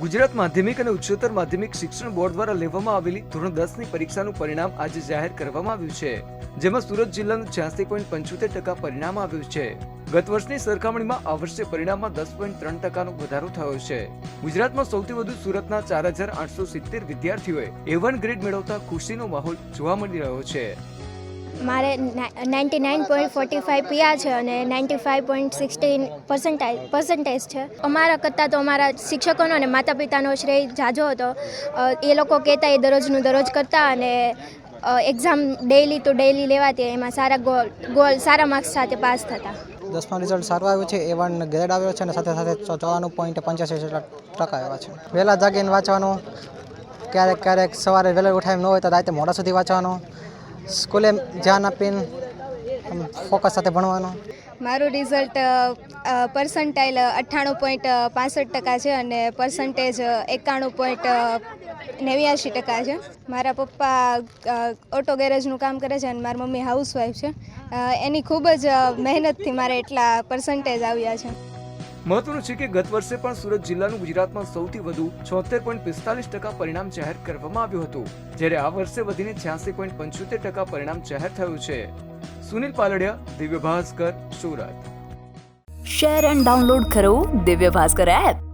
ગુજરાત માધ્યમિક અને ઉચ્ચતર માધ્યમિક શિક્ષણ બોર્ડ દ્વારા લેવામાં આવેલી ધોરણ દસની પરીક્ષાનું પરિણામ આજે જાહેર કરવામાં આવ્યું છે, જેમાં સુરત જિલ્લાનું છ્યાસી પોઈન્ટ પંચોતેર ટકા પરિણામ આવ્યું છે. ગત વર્ષની સરખામણીમાં આ વર્ષે પરિણામમાં દસ પોઈન્ટ ત્રણ ટકાનો વધારો થયો છે. ગુજરાતમાં સૌથી વધુ સુરતના ચાર હજાર આઠસો સિત્તેર વિદ્યાર્થીઓએ એ વન ગ્રેડ મેળવતા ખુશીનો માહોલ જોવા મળી રહ્યો છે. મારે ninety nine point forty five PR છે અને ninety five point sixteen percentage percentage છે. અમારા કરતાં તો અમારા શિક્ષકોનો અને માતા પિતાનો શ્રેય જાજો હતો. એ લોકો કહેતા એ દરરોજનું દરરોજ કરતા અને એક્ઝામ ડેઈલી ટુ ડેઇલી લેવાતી એમાં સારા ગોલ ગોલ સારા માર્ક્સ સાથે પાસ થતા. દસમાં રિઝલ્ટ સારું આવ્યું છે, એ વન ગ્રેડ આવ્યો છે અને સાથે સાથે ચોરાણું પોઈન્ટ પંચ્યાસી ટકા આવ્યા છે. વહેલા જાગીને વાંચવાનું, ક્યારેક ક્યારેક સવારે વહેલા ઉઠાઈને ન હોય તો રાતે મોડા સુધી વાંચવાનું સ્કૂલે ધ્યાન આપીને ફોકસ સાથે ભણવાનું? મારું રિઝલ્ટ પર્સન્ટાઇલ અઠ્ઠાણું પોઈન્ટ પાસઠ ટકા છે અને પર્સન્ટેજ એકાણું પોઈન્ટ નેવ્યાશી ટકા છે. મારા પપ્પા ઓટો ગેરેજનું કામ કરે છે અને મારી મમ્મી હાઉસવાઈફ છે. એની ખૂબ જ મહેનતથી મારે એટલા પર્સન્ટેજ આવ્યા છે. મહત્વનું છે કે ગત વર્ષે પણ સુરત જિલ્લાનું ગુજરાતમાં સૌથી વધુ છોતેર પોઈન્ટ પિસ્તાલીસ ટકા પરિણામ જાહેર કરવામાં આવ્યું હતું, જ્યારે આ વર્ષે વધીને છ્યાસી પોઈન્ટ પંચોતેર ટકા પરિણામ જાહેર થયું છે. Sunil Paldiya, Divya Bhaskar, Surat. Share and download કરો દિવ્ય ભાસ્કર એપ.